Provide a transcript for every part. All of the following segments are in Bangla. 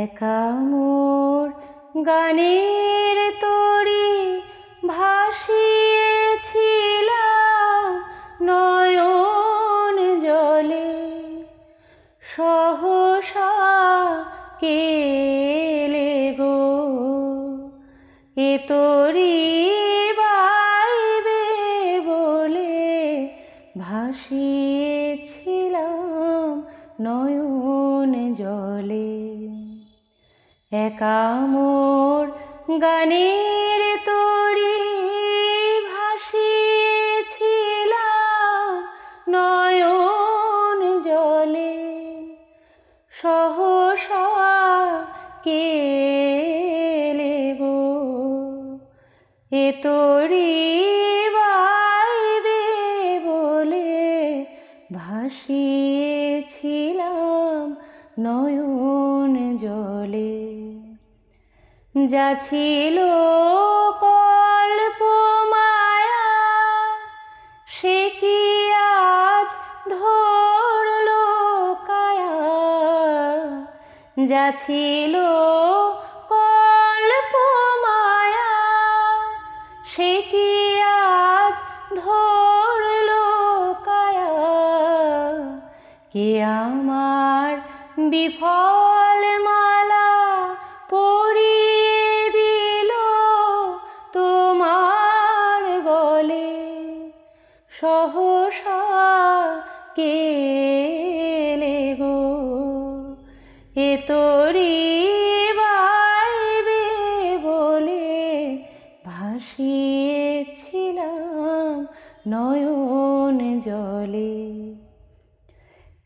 একা মোর গানের তরি ভাসিয়েছিলাম নয়ন জলে। সহসা কেলে গো? এ তরি বাইবে বলে ভাসিয়েছিলাম নয়ন জলে। একা মোর গানের তরি ভাসিয়েছিলাম নয়ন জলে। সহসা কেলে গো? এ তরি বাইবে বলে ভাসিয়েছিলাম নয়ন জলে। যা ছিল কল্প মায়া সে কি আজ ধরল কায়া? যা ছিল কল্প মায়া সে কি আজ ধরল কায়া? কে আমার বিফল মালা সহসা কেলে গো? এ তোরি বাইবে বলে ভাসিয়েছিলাম নয়ন জলে।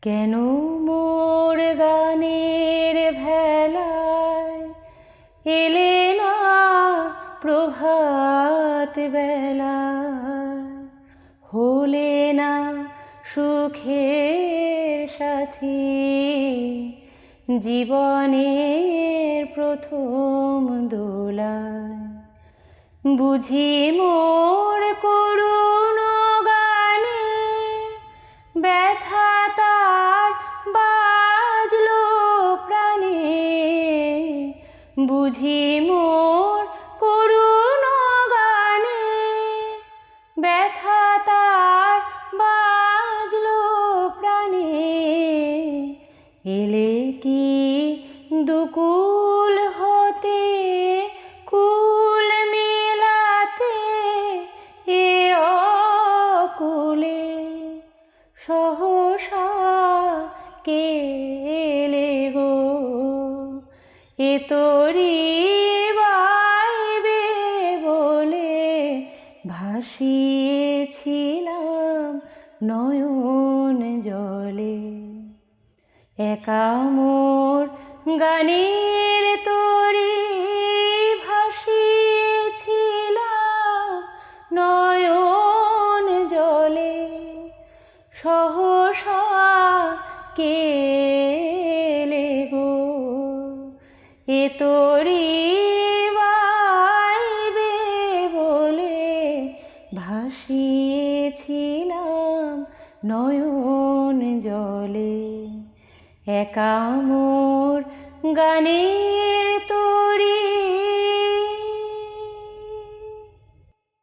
কেন মোর গানের ভেলায় এলে না প্রভাত বেলা হলে না সুখের সাথী। জীবনের প্রথম দোলায় বুঝি মোর করুণ গানে ব্যথা তার বাজলো প্রাণে। বুঝি মোর করুণ গানে ব্যথা সহসা কেলে গো? এ তোরি বাইবে বলে ভাসিয়েছিলাম নয়ন জলে। একা মোর গানের সহসা কেলে গো? এ তরি বাইবে বলে ভাসিয়েছিলাম নয়ন জলে। একা মোর গানের তরি